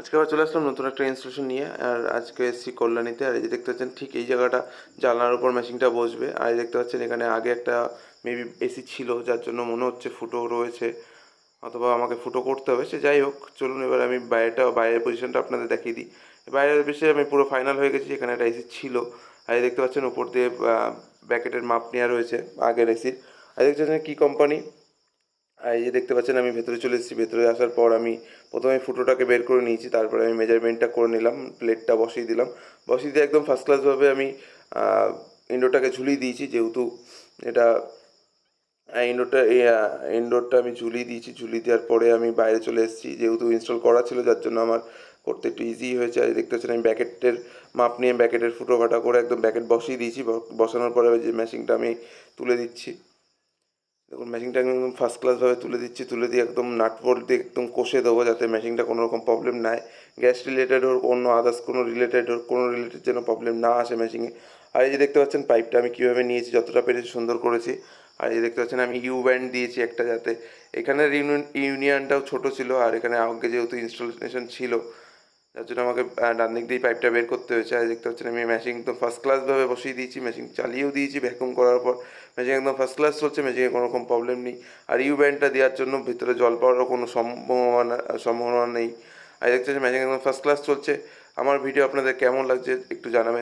আজকে আবার চলে আসলাম নতুন একটা ইনস্টলেশন নিয়ে, আর আজকে এসেছি কল্যাণীতে, আর এই যে দেখতে পাচ্ছেন ঠিক এই জায়গাটা, জানলার উপর মেশিনটা বসবে, আর এই দেখতে পাচ্ছেন এখানে আগে একটা মেবি এসি ছিল, যার জন্য মনে হচ্ছে ফুটো রয়েছে, অথবা আমাকে ফুটো করতে হবে, সে যাই হোক, চলুন এবার আমি বাইরেটা, বাইরের পজিশনটা আপনাদের দেখিয়ে দিই। বাইরের বিষয়ে আমি পুরো ফাইনাল হয়ে গেছি, এখানে একটা এসি ছিল, আর দেখতে পাচ্ছেন উপর দিয়ে ব্যাকেটের মাপ নেওয়া রয়েছে, আগের এসির আর দেখতে পাচ্ছেন কী কোম্পানি এই যে দেখতে পাচ্ছেন, আমি ভেতরে চলে এসেছি। ভেতরে আসার পর আমি প্রথমে ফুটোটাকে বের করে নিয়েছি, তারপরে আমি মেজারমেন্টটা করে নিলাম প্লেটটা বসিয়ে দিলাম। বসিয়ে দিয়ে একদম ফার্স্ট ক্লাসভাবে আমি ইন্ডোরটাকে ঝুলিয়ে দিয়েছি, যেহেতু এটা ইনডোরটা ইনডোরটা আমি ঝুলিয়ে দিয়েছি। ঝুলিয়ে দেওয়ার পরে আমি বাইরে চলে এসেছি, যেহেতু ইনস্টল করা ছিল, যার জন্য আমার করতে একটু ইজি হয়েছে। আর দেখতে পাচ্ছেন, আমি ব্যাকেটের মাপ নিয়ে ব্যাকেটের ফুটো ফাটা করে একদম ব্যাকেট বসিয়ে দিয়েছি। বসানোর পরে যে মেশিনটা আমি তুলে দিচ্ছি। দেখুন মেশিনটা একদম ফার্স্ট ক্লাসভাবে তুলে দিচ্ছি, তুলে দিয়ে একদম নাট বোল্ট দিয়ে একদম কষে দেবো যাতে মেশিনটা কোনো রকম প্রবলেম না হয় গ্যাস রিলেটেড হোক, অন্য আদার্স কোনো রিলেটেড হোক, কোনো রিলেটেড যেন প্রবলেম না আসে মেশিনে আর এই যে দেখতে পাচ্ছেন পাইপটা আমি কীভাবে নিয়েছি, যতটা পেরেছি সুন্দর করেছি। আর এই দেখতে পাচ্ছেন, আমি ইউ ব্যান্ড দিয়েছি একটা যাতে। এখানের ইউনিয়ন ইউনিয়নটাও ছোটো ছিল, আর এখানে আগে যেহেতু ইনস্টলেশন ছিল যার জন্য আমাকে ডান দিক দিয়ে পাইপটা বের করতে হয়েছে। আর দেখতে পাচ্ছেন আমি মেশিন একদম ফার্স্ট ক্লাসভাবে বসিয়ে দিয়েছি মেশিন চালিয়েও দিয়েছি ভ্যাকুম করার পর। মেশিন একদম ফার্স্ট ক্লাস চলছে মেশিনে কোনো রকম প্রবলেম নেই। আর ইউ ব্যান্ডটা দেওয়ার জন্য ভিতরে জল পাওয়ারও কোনো সম্ভাবনা সম্ভাবনা নেই। আর দেখতে পাচ্ছেন মেশিন একদম ফার্স্ট ক্লাস চলছে। আমার ভিডিও আপনাদের কেমন লাগছে একটু জানাবেন।